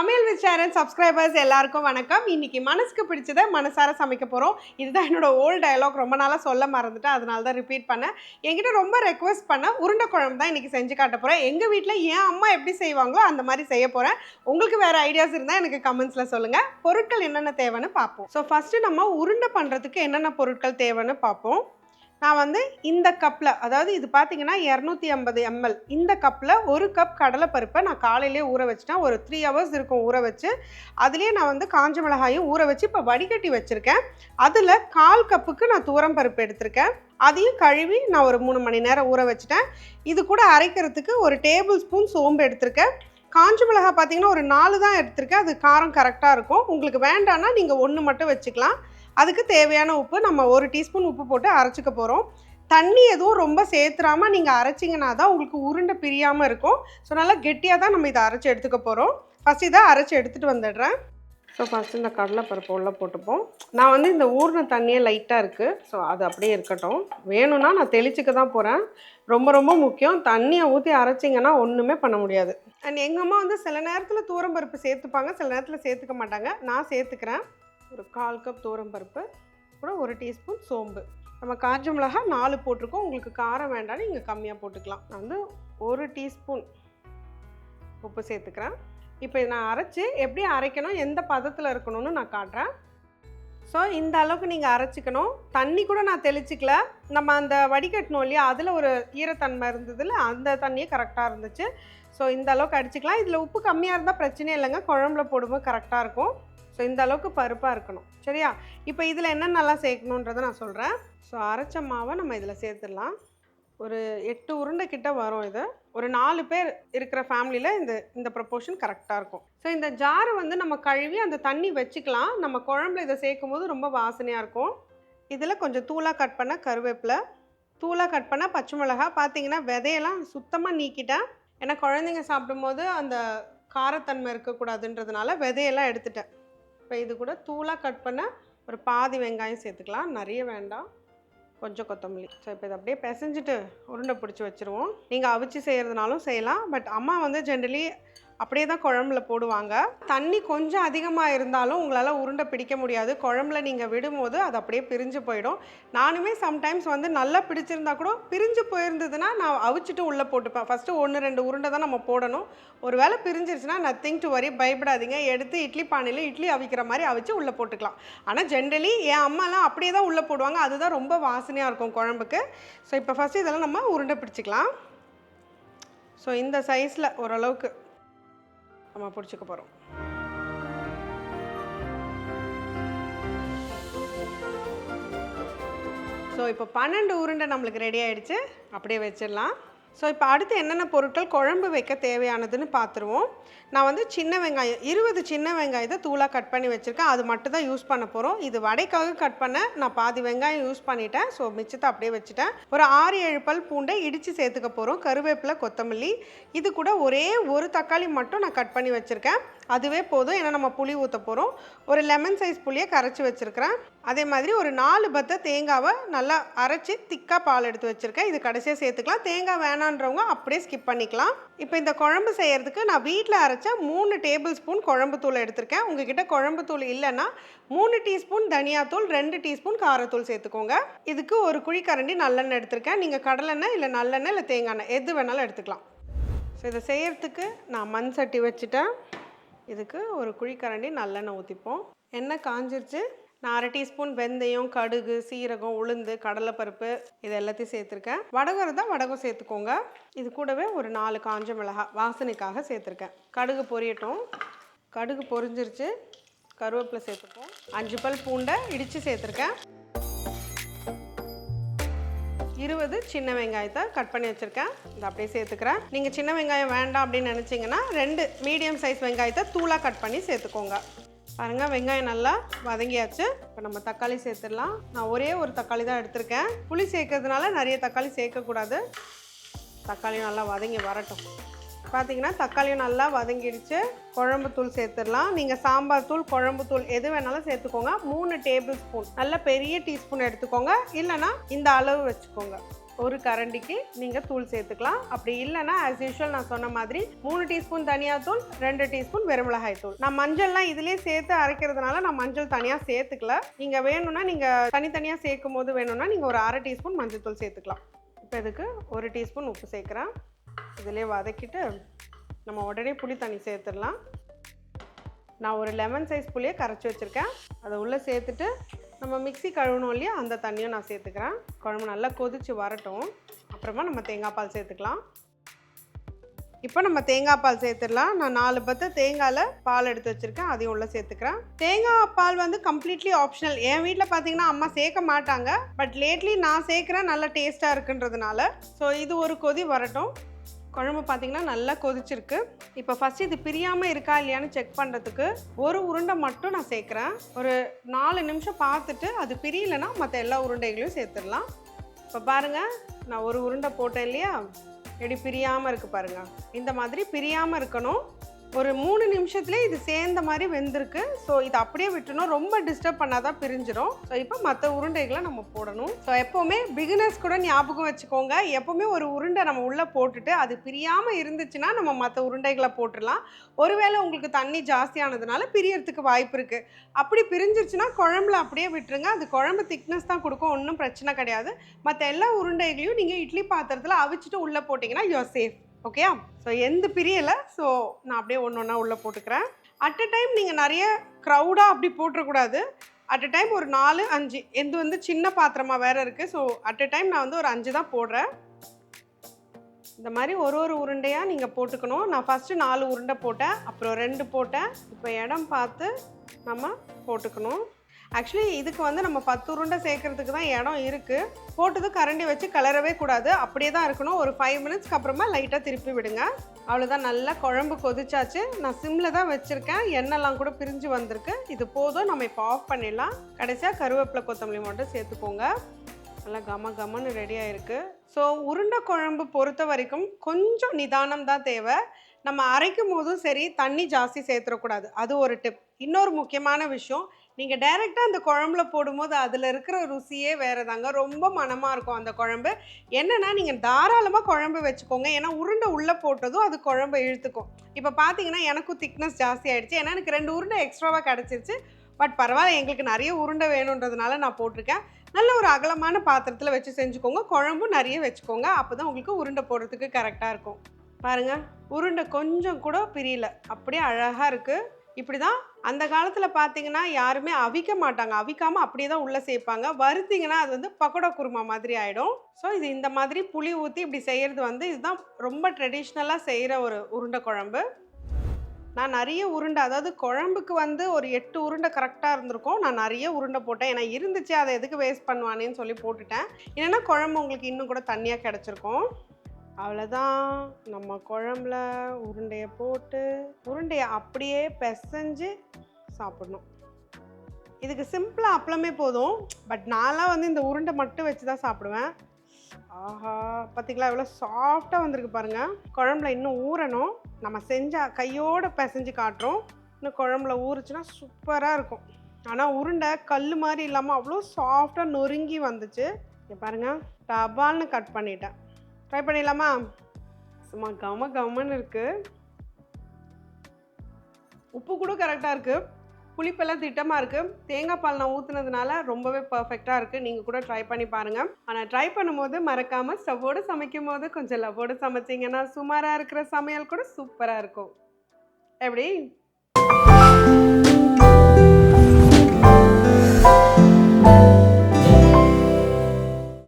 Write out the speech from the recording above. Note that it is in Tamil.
அண்ட் சப்ஸ்கிரைபர்ஸ் எல்லாருக்கும் வணக்கம். இன்னைக்கு மனசுக்கு பிடிச்சதை மனசார சமைக்க போகிறோம் இதுதான் என்னோட ஓல்ட் டயலாக் ரொம்ப நாளாக சொல்ல மறந்துட்டேன். அதனால தான் ரிப்பீட் பண்ணேன். என்கிட்ட ரொம்ப ரெக்வஸ்ட் பண்ண உருண்டை குழம்பு தான் இன்னைக்கு செஞ்சு காட்ட போகிறேன் எங்கள் வீட்டில் என் அம்மா எப்படி செய்வாங்களோ அந்த மாதிரி செய்ய போகிறேன் உங்களுக்கு வேறு ஐடியாஸ் இருந்தால் எனக்கு கமெண்ட்ஸில் சொல்லுங்கள் பொருட்கள் என்னென்ன தேவைன்னு பார்ப்போம். ஸோ ஃபஸ்ட்டு நம்ம உருண்டை பண்ணுறதுக்கு என்னென்ன பொருட்கள் தேவைன்னு பார்ப்போம். நான் வந்து இந்த கப்பில் அதாவது இது பார்த்தீங்கன்னா இரநூத்தி ஐம்பது எம்எல் இந்த கப்பில் ஒரு கப் கடலைப்பருப்பை நான் காலையிலே ஊற வச்சிட்டேன். ஒரு த்ரீ ஹவர்ஸ் இருக்கும் ஊற வச்சு. அதுலேயே நான் வந்து காஞ்ச மிளகாயும் ஊற வச்சு இப்போ வடிகட்டி வச்சுருக்கேன். அதில் கால் கப்புக்கு நான் தூரம் பருப்பு எடுத்திருக்கேன். அதையும் கழுவி நான் ஒரு மூணு மணி நேரம் ஊற வச்சுட்டேன். இது கூட அரைக்கிறதுக்கு ஒரு டேபிள் ஸ்பூன் சோம்பு எடுத்திருக்கேன். காஞ்ச மிளகாய் பார்த்தீங்கன்னா ஒரு நாலு தான் எடுத்திருக்கேன். அது காரம் கரெக்டாக இருக்கும். உங்களுக்கு வேண்டாம்னா நீங்கள் ஒன்று மட்டும் வச்சுக்கலாம். அதுக்கு தேவையான உப்பு நம்ம ஒரு டீஸ்பூன் உப்பு போட்டு அரைச்சிக்க போகிறோம் தண்ணி எதுவும் ரொம்ப சேர்த்துறாமல் நீங்கள் அரைச்சிங்கன்னா தான் உங்களுக்கு உருண்டை பிரியாமல் இருக்கும். ஸோ நல்லா கெட்டியாக தான் நம்ம இதை அரைச்சி எடுத்துக்க போகிறோம் ஃபஸ்ட் இதை அரைச்சி எடுத்துகிட்டு வந்துடுறேன். ஸோ ஃபஸ்ட்டு இந்த கடலைப்பருப்பு உள்ளே போட்டுப்போம். நான் வந்து இந்த ஊர்ன தண்ணியே லைட்டாக இருக்குது ஸோ அது அப்படியே இருக்கட்டும். வேணும்னா நான் தெளிச்சுக்க தான் போகிறேன் ரொம்ப ரொம்ப முக்கியம். தண்ணியை ஊற்றி அரைச்சிங்கன்னா ஒன்றுமே பண்ண முடியாது. அண்ட் எங்கள் அம்மா வந்து சில நேரத்தில் தூரம்பருப்பு சேர்த்துப்பாங்க சில நேரத்தில் சேர்த்துக்க மாட்டாங்க. நான் சேர்த்துக்கிறேன். ஒரு கால் கப் பருப்பு அப்புறம் ஒரு டீஸ்பூன் சோம்பு. நம்ம காஞ்ச மிளகா நாலு போட்டிருக்கோம். உங்களுக்கு காரம் வேண்டாம் நீங்கள் கம்மியாக போட்டுக்கலாம். நான் வந்து ஒரு டீஸ்பூன் உப்பு சேர்த்துக்கிறேன். இப்போ நான் அரைச்சி எப்படி அரைக்கணும் எந்த பதத்தில் இருக்கணும்னு நான் காட்டுறேன். ஸோ இந்த அளவுக்கு நீங்கள் அரைச்சிக்கணும். தண்ணி கூட நான் தெளிச்சிக்கல. நம்ம அந்த வடிகட்டணும் இல்லையா அதில் ஒரு ஈரத்தன்மை இருந்ததில் அந்த தண்ணியே கரெக்டாக இருந்துச்சு. ஸோ இந்த அளவுக்கு அடிச்சுக்கலாம். இதில் உப்பு கம்மியாக இருந்தால் பிரச்சனையே இல்லைங்க. குழம்புல போடும்போது கரெக்டாக இருக்கும். ஸோ இந்த அளவுக்கு பருப்பாக இருக்கணும். சரியா? இப்போ இதில் என்னென்னலாம் சேர்க்கணுன்றதை நான் சொல்கிறேன் ஸோ அரைச்ச மாவை நம்ம இதில் சேர்த்துடலாம். ஒரு எட்டு உருண்டை கிட்ட வரும் இது. ஒரு நாலு பேர் இருக்கிற ஃபேமிலியில் இந்த இந்த ப்ரப்போர்ஷன் கரெக்டாக இருக்கும். ஸோ இந்த ஜாரை வந்து நம்ம கழுவி அந்த தண்ணி வச்சுக்கலாம். நம்ம குழம்புல இதை சேர்க்கும் போது ரொம்ப வாசனையாக இருக்கும். இதில் கொஞ்சம் தூளாக கட் பண்ண கருவேப்பிலை. தூளாக கட் பண்ண பச்சை மிளகா. பார்த்தீங்கன்னா விதையெல்லாம் சுத்தமாக நீக்கிட்டேன். ஏன்னா குழந்தைங்க சாப்பிடும்போது அந்த காரத்தன்மை இருக்கக்கூடாதுன்றதுனால விதையெல்லாம் எடுத்துட்டேன். இப்போ இது கூட தூளாக கட் பண்ண ஒரு பாதி வெங்காயம் சேர்த்துக்கலாம். நிறைய வேண்டாம். கொஞ்சம் கொத்தமல்லி. ஸோ இப்போ இதை அப்படியே பிசைஞ்சிட்டு உருண்டை பிடிச்சி வச்சுருவோம். நீங்கள் அவிச்சு செய்கிறதுனாலும் செய்யலாம். பட் அம்மா வந்து ஜென்ரலி அப்படியே தான் குழம்புல போடுவாங்க. தண்ணி கொஞ்சம் அதிகமாக இருந்தாலும் உங்களால் உருண்டை பிடிக்க முடியாது. குழம்புல நீங்கள் விடும்போது அது அப்படியே பிரிஞ்சு போயிடும். நானுமே சம்டைம்ஸ் வந்து நல்லா பிடிச்சிருந்தா கூட பிரிஞ்சு போயிருந்ததுன்னா நான் அவிச்சிட்டு உள்ளே போட்டுப்பேன். ஃபஸ்ட்டு ஒன்று ரெண்டு உருண்டை தான் நம்ம போடணும். ஒரு வேளை பிரிஞ்சிருச்சுன்னா நத்திங் டு வரி பயப்படாதீங்க. எடுத்து இட்லி பானையில் இட்லி அவிக்கிற மாதிரி அவிச்சு உள்ளே போட்டுக்கலாம். ஆனால் ஜென்ரலி என் அம்மாலாம் அப்படியே தான் உள்ளே போடுவாங்க. அதுதான் ரொம்ப வாசனையாக இருக்கும் குழம்புக்கு. ஸோ இப்போ ஃபஸ்ட்டு இதெல்லாம் நம்ம உருண்டை பிடிச்சிக்கலாம். ஸோ இந்த சைஸில் ஓரளவுக்கு நம்ம பிடிச்சிக்க போகிறோம் ஸோ இப்போ பன்னெண்டு உருண்டை நம்மளுக்கு ரெடி ஆகிடுச்சு அப்படியே வச்சிடலாம். ஸோ இப்போ அடுத்து என்னென்ன பொருட்கள் குழம்பு வைக்க தேவையானதுன்னு பார்த்துருவோம் நான் வந்து சின்ன வெங்காயம் இருபது சின்ன வெங்காயத்தை தூளாக கட் பண்ணி வச்சுருக்கேன். அது மட்டும் தான் யூஸ் பண்ண போகிறோம் இது வடைக்காக கட் பண்ண நான் பாதி வெங்காயம் யூஸ் பண்ணிட்டேன். ஸோ மிச்சத்தை அப்படியே வச்சுட்டேன். ஒரு ஆறு ஏழு பல் பூண்டை இடித்து சேர்த்துக்க போகிறோம் கருவேப்பிலை கொத்தமல்லி இது கூட ஒரே ஒரு தக்காளி மட்டும் நான் கட் பண்ணி வச்சுருக்கேன். அதுவே போதும். ஏன்னா நம்ம புளி ஊற்ற போகிறோம் ஒரு லெமன் சைஸ் புளியை கரைச்சி வச்சுருக்கிறேன். அதே மாதிரி ஒரு நாலு பத்தை தேங்காவை நல்லா அரைச்சி திக்காக பால் எடுத்து வச்சுருக்கேன். இது கடைசியாக சேர்த்துக்கலாம். தேங்காய் வேணான்றவங்க அப்படியே ஸ்கிப் பண்ணிக்கலாம். இப்போ இந்த குழம்பு செய்கிறதுக்கு நான் வீட்டில் அரைச்ச மூணு டேபிள் ஸ்பூன் குழம்பு தூள் எடுத்திருக்கேன். உங்ககிட்ட குழம்பு தூள் இல்லைன்னா மூணு டீஸ்பூன் தனியாத்தூள் ரெண்டு டீஸ்பூன் காரத்தூள் சேர்த்துக்கோங்க. இதுக்கு ஒரு குழிக்கரண்டி நல்லெண்ணெய் எடுத்திருக்கேன். நீங்கள் கடலெண்ணெய் இல்லை நல்லெண்ணெய் இல்லை தேங்காய் எண்ணெய் எது வேணாலும் எடுத்துக்கலாம். ஸோ இதை செய்கிறதுக்கு நான் மண் சட்டி வச்சுட்டேன். இதுக்கு ஒரு குழிக்கரண்டி நல்லெண்ணெய் ஊற்றிப்போம் எண்ணெய் காஞ்சிருச்சு. நான் அரை டீஸ்பூன் வெந்தயம் கடுகு சீரகம் உளுந்து கடலைப்பருப்பு இது எல்லாத்தையும் சேர்த்துருக்கேன். வடகம் இருந்தால் வடகம் சேர்த்துக்கோங்க. இது கூடவே ஒரு நாலு காஞ்ச மிளகாய் வாசனைக்காக சேர்த்துருக்கேன். கடுகு பொரியட்டும். கடுகு பொரிஞ்சிருச்சு. கருவேப்பிலை சேர்த்துப்போம். அஞ்சு பல் பூண்டை இடித்து சேர்த்துருக்கேன். இருபது சின்ன வெங்காயத்தை கட் பண்ணி வச்சுருக்கேன். இதை அப்படியே சேர்த்துக்கிறேன். நீங்கள் சின்ன வெங்காயம் வேண்டாம் அப்படின்னு நினச்சிங்கன்னா ரெண்டு மீடியம் சைஸ் வெங்காயத்தை தூளாக கட் பண்ணி சேர்த்துக்கோங்க. பாருங்கள் வெங்காயம் நல்லா வதங்கியாச்சு. இப்போ நம்ம தக்காளி சேர்த்துடலாம். நான் ஒரே ஒரு தக்காளி தான் எடுத்திருக்கேன். புளி சேர்க்கறதுனால நிறைய தக்காளி சேர்க்கக்கூடாது. தக்காளி நல்லா வதங்கி வரட்டும். பார்த்தீங்கன்னா தக்காளியும் நல்லா வதங்கிடுச்சு. குழம்பு தூள் சேர்த்துடலாம். நீங்கள் சாம்பார் தூள் குழம்பு தூள் எது வேணாலும் சேர்த்துக்கோங்க. மூணு டேபிள் ஸ்பூன். நல்ல பெரிய டீஸ்பூன் எடுத்துக்கோங்க. இல்லைன்னா இந்த அளவு வச்சுக்கோங்க. ஒரு கரண்டிக்கு நீங்கள் தூள் சேர்த்துக்கலாம். அப்படி இல்லைன்னா ஆஸ் யூஷுவல் நான் சொன்ன மாதிரி மூணு டீஸ்பூன் தனியாத்தூள் ரெண்டு டீஸ்பூன் வெறுமிளகாய் தூள். நான் மஞ்சள்லாம் இதுலேயே சேர்த்து அரைக்கிறதுனால நான் மஞ்சள் தனியாக சேர்த்துக்கல. நீங்கள் வேணும்னா நீங்கள் தனித்தனியாக சேர்க்கும் போது வேணும்னா நீங்கள் ஒரு அரை டீஸ்பூன் மஞ்சள் தூள் சேர்த்துக்கலாம். இப்போ இதுக்கு ஒரு டீஸ்பூன் உப்பு சேர்க்குறேன். இதிலே வதக்கிட்டு நம்ம உடனே புளி தண்ணி சேர்த்துடலாம். நான் ஒரு லெமன் சைஸ் புளியை கரைச்சி வச்சுருக்கேன். அதை உள்ளே சேர்த்துட்டு நம்ம மிக்ஸி கழுவணும் இல்லையா? அந்த தண்ணியும் நான் சேர்த்துக்கிறேன். குழம்பு நல்லா கொதித்து வரட்டும். அப்புறமா நம்ம தேங்காய் பால் சேர்த்துக்கலாம். இப்போ நம்ம தேங்காய் பால் சேர்த்துடலாம். நான் நாலு பத்து தேங்காயில் பால் எடுத்து வச்சுருக்கேன். அதையும் உள்ளே சேர்த்துக்கிறேன். தேங்காய் பால் வந்து கம்ப்ளீட்லி ஆப்ஷனல் என் வீட்டில் பார்த்தீங்கன்னா அம்மா சேர்க்க மாட்டாங்க. பட் லேட்லி நான் சேர்க்குறேன். நல்லா டேஸ்ட்டாக இருக்குன்றதுனால. ஸோ இது ஒரு கொதி வரட்டும். குழம்பு பார்த்தீங்கன்னா நல்லா கொதிச்சிருக்கு. இப்போ ஃபஸ்ட்டு இது பிரியாமல் இருக்கா இல்லையான்னு செக் பண்ணுறதுக்கு ஒரு உருண்டை மட்டும் நான் சேர்க்குறேன். ஒரு நாலு நிமிஷம் பார்த்துட்டு அது பிரியலைன்னா மற்ற எல்லா உருண்டைகளையும் சேர்த்துடலாம். இப்போ பாருங்கள் நான் ஒரு உருண்டை போட்டேன் இல்லையா? எப்படி பிரியாமல் இருக்குது பாருங்கள் இந்த மாதிரி பிரியாமல் இருக்கணும். ஒரு மூணு நிமிஷத்துலேயே இது சேர்ந்த மாதிரி வெந்திருக்கு. ஸோ இது அப்படியே விட்டுணும் ரொம்ப டிஸ்டர்ப் பண்ணாதான் பிரிஞ்சிடும் ஸோ இப்போ மற்ற உருண்டைகளை நம்ம போடணும். ஸோ எப்போவுமே பிகினர்ஸ் கூட ஞாபகம் வச்சுக்கோங்க. எப்போவுமே ஒரு உருண்டை நம்ம உள்ளே போட்டுட்டு அது பிரியாமல் இருந்துச்சுன்னா நம்ம மற்ற உருண்டைகளை போட்டுடலாம். ஒருவேளை உங்களுக்கு தண்ணி ஜாஸ்தியானதுனால பிரியறதுக்கு வாய்ப்பு இருக்குது அப்படி பிரிஞ்சிருச்சுன்னா குழம்புல அப்படியே விட்டுருங்க. அது குழம்பு திக்னஸ் தான் கொடுக்கும். ஒன்றும் பிரச்சனை கிடையாது. மற்ற எல்லா உருண்டைகளையும் நீங்கள் இட்லி பாத்திரத்தில் அவிச்சிட்டு உள்ளே போட்டிங்கன்னா யூஆர் சேஃப் ஓகேயா ஸோ எந்த பிரியலை? ஸோ நான் அப்படியே ஒன்று ஒன்றா உள்ளே போட்டுக்கிறேன். அட் அ டைம் நீங்கள் நிறைய க்ரௌடாக அப்படி போட்டுறக்கூடாது. அட் அ டைம் ஒரு நாலு அஞ்சு. எந்த வந்து சின்ன பாத்திரமாக வேறு இருக்குது ஸோ அட் அ டைம் நான் வந்து ஒரு அஞ்சு தான் போடுறேன். இந்த மாதிரி ஒரு ஒரு உருண்டையாக நீங்கள் போட்டுக்கணும். நான் ஃபஸ்ட்டு நாலு உருண்டை போட்டேன். அப்புறம் ரெண்டு போட்டேன். இப்போ இடம் பார்த்து நம்ம போட்டுக்கணும். ஆக்சுவலி இதுக்கு வந்து நம்ம பத்து உருண்டை சேர்க்கறதுக்கு தான் இடம் இருக்குது போட்டது கரண்டி வச்சு கிளறவே கூடாது. அப்படியே தான் இருக்கணும். ஒரு ஃபைவ் மினிட்ஸ்க்கு அப்புறமா லைட்டாக திருப்பி விடுங்க. அவ்வளோதான் நல்லா குழம்பு கொதிச்சாச்சு. நான் சிம்மில் தான் வச்சுருக்கேன். எண்ணெய்லாம் கூட பிரிஞ்சு வந்திருக்கு. இது போதும். நம்ம இப்போ ஆஃப் பண்ணிடலாம். கடைசியாக கருவேப்பிலை கொத்தமல்லி மட்டும் சேர்த்துக்கோங்க. நல்லா கம கமன்னு ரெடி ஆயிருக்கு. ஸோ உருண்டை குழம்பு பொறுத்த வரைக்கும் கொஞ்சம் நிதானம் தான் தேவை. நம்ம அரைக்கும் போதும் சரி தண்ணி ஜாஸ்தி சேர்த்துடக்கூடாது. அது ஒரு டிப் இன்னொரு முக்கியமான விஷயம் நீங்கள் டைரெக்டாக அந்த குழம்புல போடும்போது அதில் இருக்கிற ருசியே வேறு தாங்க ரொம்ப மனமாக இருக்கும் அந்த குழம்பு. என்னென்னா நீங்கள் தாராளமாக குழம்பு வச்சுக்கோங்க. ஏன்னா உருண்டை உள்ளே போட்டதும் அது குழம்பு இழுத்துக்கும். இப்போ பார்த்தீங்கன்னா எனக்கும் திக்னஸ் ஜாஸ்தி ஆகிடுச்சு ஏன்னா எனக்கு ரெண்டு உருண்டை எக்ஸ்ட்ராவாக கிடச்சிருச்சு. பட் பரவாயில்ல எங்களுக்கு நிறைய உருண்டை வேணுன்றதுனால நான் போட்டிருக்கேன். நல்ல ஒரு அகலமான பாத்திரத்தில் வச்சு செஞ்சுக்கோங்க. குழம்பும் நிறைய வச்சுக்கோங்க. அப்போ தான் உங்களுக்கு உருண்டை போடுறதுக்கு கரெக்டாக இருக்கும். பாருங்கள் உருண்டை கொஞ்சம் கூட பிரியல. அப்படியே அழகாக இருக்குது இப்படி தான் அந்த காலத்தில் பார்த்தீங்கன்னா யாருமே அவிக்க மாட்டாங்க. அவிக்காமல் அப்படியே தான் உள்ளே சேர்ப்பாங்க. வறுத்தீங்கன்னா அது வந்து பக்கோடா குருமா மாதிரி ஆகிடும் ஸோ இது இந்த மாதிரி புளி ஊற்றி இப்படி செய்கிறது வந்து இதுதான் ரொம்ப ட்ரெடிஷ்னலாக செய்கிற ஒரு உருண்டை குழம்பு. நான் நிறைய உருண்டை அதாவது குழம்புக்கு வந்து ஒரு எட்டு உருண்டை கரெக்டாக இருந்திருக்கும். நான் நிறைய உருண்டை போட்டேன். ஏன்னா இருந்துச்சு அதை எதுக்கு வேஸ்ட் பண்ணுவானேன்னு சொல்லி போட்டுட்டேன். என்னென்னா குழம்பு உங்களுக்கு இன்னும் கூட தண்ணியாக கிடச்சிருக்கும். அவ்வளோதான் நம்ம குழம்புல உருண்டையை போட்டு உருண்டையை அப்படியே பிசைஞ்சு சாப்பிடணும். இதுக்கு சிம்பிளாக அப்பளமே போதும். பட் நான்லாம் வந்து இந்த உருண்டை மட்டும் வச்சு தான் சாப்பிடுவேன். ஆஹா பார்த்திங்களா எவ்வளோ சாஃப்டாக வந்திருக்கு பாருங்கள் குழம்புல இன்னும் ஊறணும். நம்ம செஞ்சால் கையோடு பிசைஞ்சு காட்டுறோம். இன்னும் குழம்புல ஊறுச்சுன்னா சூப்பராக இருக்கும். ஆனால் உருண்டை கல் மாதிரி இல்லாமல் அவ்வளோ சாஃப்டாக நொறுங்கி வந்துச்சு. பாருங்கள் டபால்னு கட் பண்ணிட்டேன். ட்ரை பண்ணிடலாமா? சும்மா கம கம்மன்னு இருக்குது உப்பு கூட கரெக்டாக இருக்குது புளிப்பெல்லாம் திட்டமாக இருக்குது தேங்காய் பால் நான் ஊற்றுனதுனால ரொம்பவே பர்ஃபெக்டாக இருக்குது நீங்கள் கூட ட்ரை பண்ணி பாருங்கள் ஆனால் ட்ரை பண்ணும்போது மறக்காமல் ஸ்டவ்வோடு சமைக்கும் போது கொஞ்சம் லவ்வோடு சமைச்சிங்கன்னா சுமாராக இருக்கிற சமையல் கூட சூப்பராக இருக்கும். எப்படி?